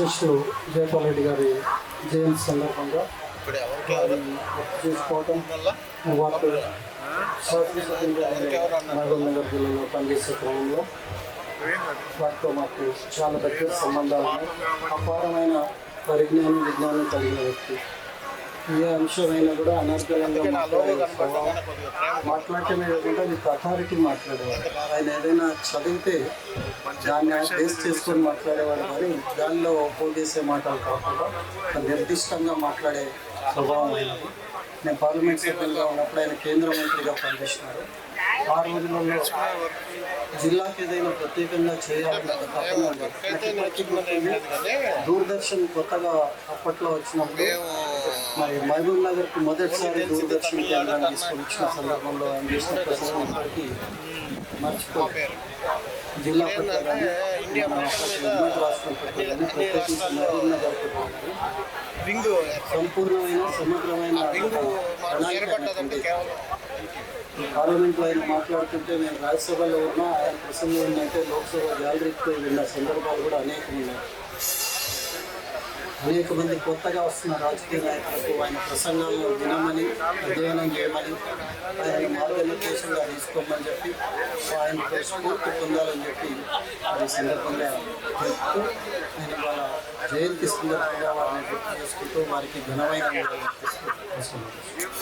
అధ్యక్షుడు జయపాల్ రెడ్డి గారి జయంతి సందర్భంగా వారిని నగర్ జిల్లాలో పనిచేసే క్రమంలో వారితో మాకు చాలా దగ్గర సంబంధాలు ఉన్నాయి. అపారమైన పరిజ్ఞానం విజ్ఞానం కలిగిన వ్యక్తి. ఏ అంశమైనా కూడా అనర్గళంగా మాట్లాడటమే కాకుండా విత్ అథారిటీ మాట్లాడేవాడు. ఆయన ఏదైనా చదివితే దాన్ని బేస్ చేసుకొని మాట్లాడేవాడు కానీ దానిలో పోగేసే మాటలు కాకుండా నిర్దిష్టంగా మాట్లాడే స్వభావం అయినది నేను పార్లమెంట్ సభ్యులుగా ఉన్నప్పుడు ఆయన కేంద్ర మంత్రిగా పనిచేసినాడు. ఆ రోజులలో జిల్లాకి ఏదైనా ప్రత్యేకంగా చేయాలన్న గుర్తుంది. దూరదర్శన్ కొత్తగా అప్పట్లో వచ్చినప్పుడు మరి మహబూబ్ నగర్కి మొదటిసారి దూరదర్శన్ కేంద్రాన్ని తీసుకొని వచ్చిన సందర్భంలో ఆయన చేసిన ప్రసంగం ఇప్పటికీ మర్చిపోయారు జిల్లా సంపూర్ణమైన సమగ్రమైన ఈ పార్లమెంట్లో ఆయన మాట్లాడుతుంటే నేను రాజ్యసభలో ఉన్నా ఆయన ప్రసంగం ఏంటంటే లోక్సభ గ్యాలరీకి విన్న సందర్భాలు కూడా అనేకం ఉన్నాయి అనేక మంది కొత్తగా వస్తున్న రాజకీయ నాయకులకు ఆయన ప్రసంగాలను వినమని అధ్యయనం చేయమని ఆయన మార్గనిర్దేశంగా తీసుకోమని చెప్పి ఆయన స్ఫూర్తి పొందాలని చెప్పి ఈ సందర్భంగా చెప్తూ నేను వాళ్ళ జయంతి సందర్భంగా వారిని గుర్తు చేసుకుంటూ వారికి ఘనమైన